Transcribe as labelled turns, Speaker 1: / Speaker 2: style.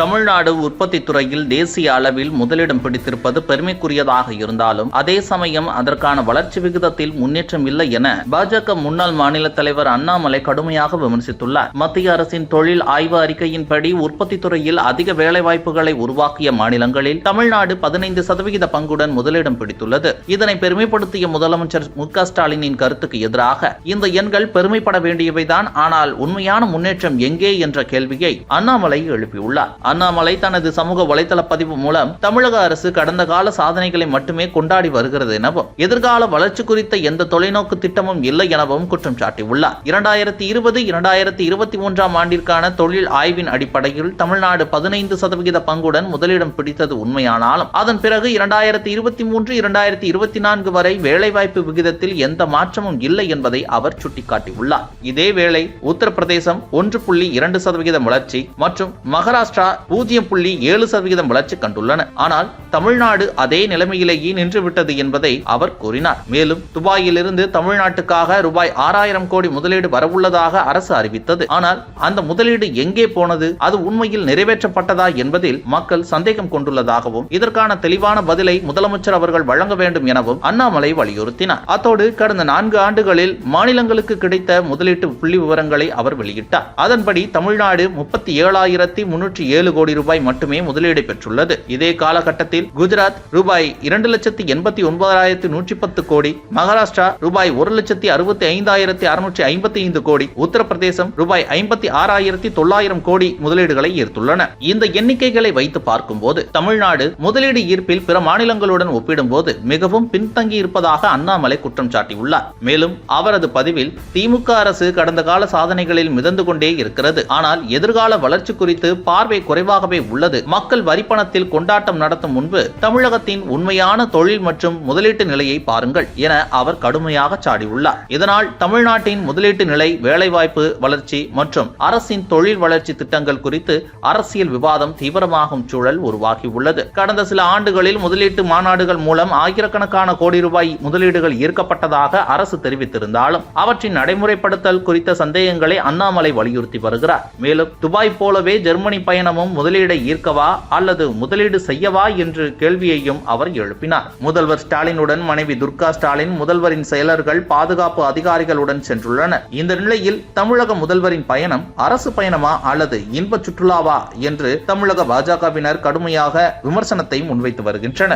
Speaker 1: தமிழ்நாடு உற்பத்தி துறையில் தேசிய அளவில் முதலிடம் பிடித்திருப்பது பெருமைக்குரியதாக இருந்தாலும் அதே சமயம் அதற்கான வளர்ச்சி விகிதத்தில் முன்னேற்றம் இல்லை என பாஜக முன்னாள் மாநில தலைவர் அண்ணாமலை கடுமையாக விமர்சித்துள்ளார். மத்திய அரசின் தொழில் ஆய்வு அறிக்கையின்படி உற்பத்தி துறையில் அதிக வேலைவாய்ப்புகளை உருவாக்கிய மாநிலங்களில் தமிழ்நாடு பதினைந்து சதவிகித பங்குடன் முதலிடம் பிடித்துள்ளது. இதனை பெருமைப்படுத்திய முதலமைச்சர் மு க ஸ்டாலினின் கருத்துக்கு எதிராக இந்த எண்கள் பெருமைப்பட வேண்டியவைதான் ஆனால் உண்மையான முன்னேற்றம் எங்கே என்ற கேள்வியை அண்ணாமலை எழுப்பியுள்ளார். அண்ணாமலை தனது சமூக வலைதள பதிவு மூலம் தமிழக அரசு கடந்த கால சாதனைகளை மட்டுமே கொண்டாடி வருகிறது எனவும் எதிர்கால வளர்ச்சி குறித்த எந்த தொலைநோக்கு திட்டமும் இல்லை எனவும் குற்றம் சாட்டியுள்ளார். இரண்டாயிரத்தி இருபது இரண்டாயிரத்தி இருபத்தி மூன்றாம் ஆண்டிற்கான தொழில் ஆய்வின் அடிப்படையில் தமிழ்நாடு பதினைந்து சதவிகித பங்குடன் முதலிடம் பிடித்தது உண்மையானாலும் அதன் பிறகு இரண்டாயிரத்தி இருபத்தி மூன்று இரண்டாயிரத்தி இருபத்தி நான்கு வரை வேலைவாய்ப்பு விகிதத்தில் எந்த மாற்றமும் இல்லை என்பதை அவர் சுட்டிக்காட்டியுள்ளார். இதேவேளை உத்தரப்பிரதேசம் ஒன்று புள்ளி இரண்டு சதவிகிதம் வளர்ச்சி மற்றும் மகாராஷ்டிரா சுமார் பூஜ்ஜியம் புள்ளி ஏழு சதவிகிதம் வளர்ச்சி கண்டுள்ளன. ஆனால் தமிழ்நாடு அதே நிலைமையிலேயே நின்றுவிட்டது என்பதை அவர் கூறினார். மேலும் துபாயிலிருந்து தமிழ்நாட்டுக்காக ரூபாய் ஆறாயிரம் கோடி முதலீடு வரவுள்ளதாக அரசு அறிவித்தது. ஆனால் அந்த முதலீடு எங்கே போனது? அது உண்மையில் நிறைவேற்றப்பட்டதா என்பதில் மக்கள் சந்தேகம் கொண்டுள்ளதாகவும் இதற்கான தெளிவான பதிலை முதலமைச்சர் அவர்கள் வழங்க வேண்டும் எனவும் அண்ணாமலை வலியுறுத்தினார். அத்தோடு கடந்த நான்கு ஆண்டுகளில் மாநிலங்களுக்கு கிடைத்த முதலீட்டு புள்ளி விவரங்களை அவர் வெளியிட்டார். அதன்படி தமிழ்நாடு முப்பத்தி ஏழாயிரத்தி முன்னூற்றி ஏழு கோடி ரூபாய் மட்டுமே முதலீடு பெற்றுள்ளது. இதே காலகட்டத்தில் குஜராத் ரூபாய் இரண்டு லட்சத்தி எண்பத்தி ஒன்பதாயிரத்தி நூற்றி பத்து கோடி மகாராஷ்டிரா ரூபாய் ஒரு லட்சத்தி அறுபத்தி ஐந்தாயிரத்தி அறுநூற்றி ஐம்பத்தி ஐந்து கோடி உத்தரப்பிரதேசம் ரூபாய் ஐம்பத்தி ஆறாயிரத்தி தொள்ளாயிரம் கோடி முதலீடுகளை ஈர்த்துள்ளன. இந்த எண்ணிக்கைகளை வைத்து பார்க்கும்போது தமிழ்நாடு முதலீடு ஈர்ப்பில் பிற மாநிலங்களுடன் ஒப்பிடும்போது மிகவும் பின்தங்கி இருப்பதாக அண்ணாமலை குற்றம் சாட்டியுள்ளார். மேலும் அவரது பதிவில் திமுக அரசு கடந்த கால சாதனைகளில் மிதந்து கொண்டே இருக்கிறது. ஆனால் எதிர்கால வளர்ச்சி குறித்து பார்வை குறைவாகவே உள்ளது. மக்கள் வரிப்பணத்தில் கொண்டாட்டம் நடத்தும் முன்பு தமிழகத்தின் உண்மையான தொழில் மற்றும் முதலீட்டு நிலையை பாருங்கள் என அவர் கடுமையாக சாடியுள்ளார். இதனால் தமிழ்நாட்டின் முதலீட்டு நிலை வேலைவாய்ப்பு வளர்ச்சி மற்றும் அரசின் தொழில் வளர்ச்சி திட்டங்கள் குறித்து அரசியல் விவாதம் தீவிரமாகும் சூழல் உருவாகியுள்ளது. கடந்த சில ஆண்டுகளில் முதலீட்டு மாநாடுகள் மூலம் ஆயிரக்கணக்கான கோடி ரூபாய் முதலீடுகள் ஈர்க்கப்பட்டதாக அரசு தெரிவித்திருந்தாலும் அவற்றின் நடைமுறைப்படுத்தல் குறித்த சந்தேகங்களை அண்ணாமலை வலியுறுத்தி வருகிறார். மேலும் துபாய் போலவே ஜெர்மனி பயணமும் முதலீடை ஈர்க்கவா அல்லது முதலீடு செய்யவா என்று கேள்வியையும் அவர் எழுப்பினார். முதல்வர் ஸ்டாலினுடன் மனைவி துர்கா ஸ்டாலின் முதல்வரின் செயலர்கள் பாதுகாப்பு அதிகாரிகளுடன் சென்றுள்ளனர். இந்த நிலையில் தமிழக முதல்வரின் பயணம் அரசு பயணமா அல்லது இன்ப சுற்றுலாவா என்று தமிழக பாஜகவினர் கடுமையாக விமர்சனத்தை முன்வைத்து வருகின்றனர்.